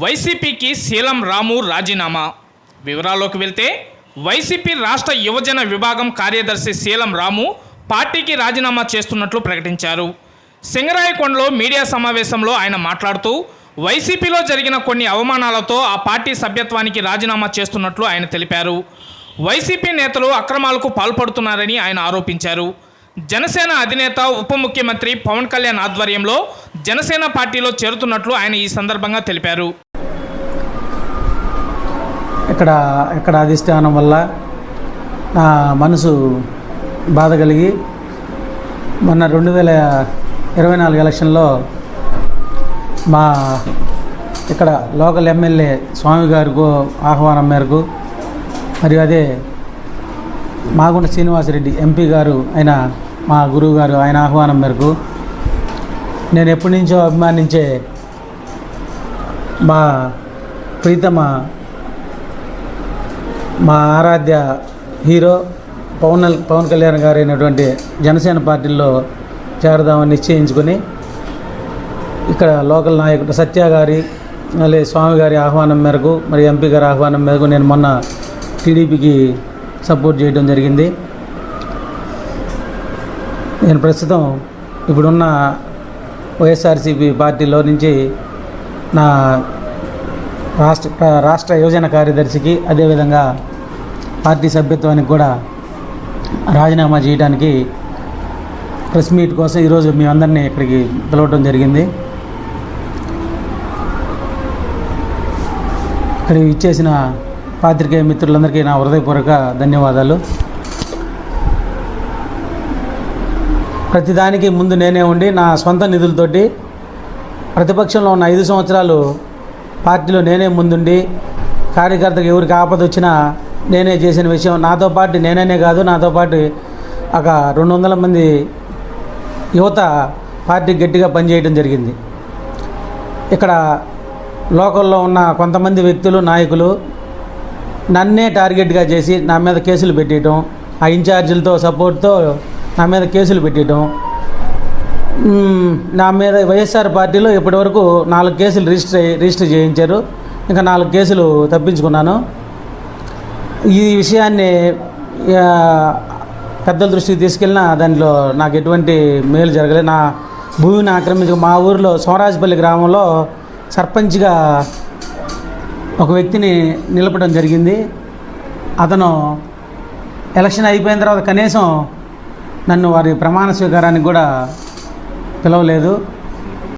వైసీపీకి శీలం రాము రాజీనామా. వివరాల్లోకి వెళ్తే వైసీపీ రాష్ట్ర యువజన విభాగం కార్యదర్శి శీలం రాము పార్టీకి రాజీనామా చేస్తున్నట్లు ప్రకటించారు. సింగరాయకొండలో మీడియా సమావేశంలో ఆయన మాట్లాడుతూ వైసీపీలో జరిగిన కొన్ని అవమానాలతో ఆ పార్టీ సభ్యత్వానికి రాజీనామా చేస్తున్నట్లు ఆయన తెలిపారు. వైసీపీ నేతలు అక్రమాలకు పాల్పడుతున్నారని ఆయన ఆరోపించారు. జనసేన అధినేత ఉప ముఖ్యమంత్రి పవన్ కళ్యాణ్ ఆధ్వర్యంలో జనసేన పార్టీలో చేరుతున్నట్లు ఆయన ఈ సందర్భంగా తెలిపారు. ఇక్కడ ఇక్కడ అధిష్టానం వల్ల నా మనసు బాధ కలిగి మొన్న రెండు వేల ఇరవై నాలుగు ఎలక్షన్లో మా ఇక్కడ లోకల్ ఎమ్మెల్యే స్వామి గారికి ఆహ్వానం మేరకు మరియు అదే మాగుంట శ్రీనివాసరెడ్డి ఎంపీ గారు ఆయన మా గురువు గారు ఆయన ఆహ్వానం మేరకు నేను ఎప్పటి నుంచో అభిమానించే మా ప్రీతమ మా ఆరాధ్య హీరో పవన్ పవన్ కళ్యాణ్ గారు అయినటువంటి జనసేన పార్టీలో చేరదామని నిశ్చయించుకొని ఇక్కడ లోకల్ నాయకుడు సత్య గారి మళ్ళీ స్వామి గారి ఆహ్వానం మేరకు మరి ఎంపీ గారి ఆహ్వానం మేరకు నేను మొన్న టీడీపీకి సపోర్ట్ చేయడం జరిగింది. నేను ప్రస్తుతం ఇప్పుడున్న వైఎస్ఆర్సీపీ పార్టీలో నుంచి నా రాష్ట్ర రాష్ట్ర యువజన కార్యదర్శికి అదేవిధంగా పార్టీ సభ్యత్వానికి కూడా రాజీనామా చేయడానికి ప్రెస్ మీట్ కోసం ఈరోజు మీ అందరినీ ఇక్కడికి పిలవడం జరిగింది. ఇక్కడ ఇచ్చేసిన పాత్రికేయ మిత్రులందరికీ నా హృదయపూర్వక ధన్యవాదాలు. ప్రతిదానికి ముందు నేనే ఉండి నా సొంత నిధులతోటి ప్రతిపక్షంలో ఉన్న ఐదు సంవత్సరాలు పార్టీలో నేనే ముందుండి కార్యకర్తకు ఎవరికి ఆపద వచ్చినా నేనే చేసిన విషయం. నాతో పాటు నేనే కాదు నాతో పాటు ఒక రెండు వందల మంది యువత పార్టీ గట్టిగా పనిచేయడం జరిగింది. ఇక్కడ లోకల్లో ఉన్న కొంతమంది వ్యక్తులు నాయకులు నన్నే టార్గెట్గా చేసి నా మీద కేసులు పెట్టడం ఆ ఇన్ఛార్జీలతో సపోర్ట్తో నా మీద కేసులు పెట్టడం నా మీద వైఎస్ఆర్ పార్టీలో ఇప్పటివరకు నాలుగు కేసులు రిజిస్టర్ రిజిస్టర్ చేయించారు. ఇంకా నాలుగు కేసులు తప్పించుకున్నాను. ఈ విషయాన్ని పెద్దల దృష్టికి తీసుకెళ్ళినా దాంట్లో నాకు ఎటువంటి మేలు జరగలేదు. నా భూమిని ఆక్రమించి మా ఊరిలో సోమరాజపల్లి గ్రామంలో సర్పంచ్గా ఒక వ్యక్తిని నిలపడం జరిగింది. అతను ఎలక్షన్ అయిపోయిన తర్వాత కనీసం నన్ను వారి ప్రమాణ స్వీకారానికి కూడా పిలవలేదు.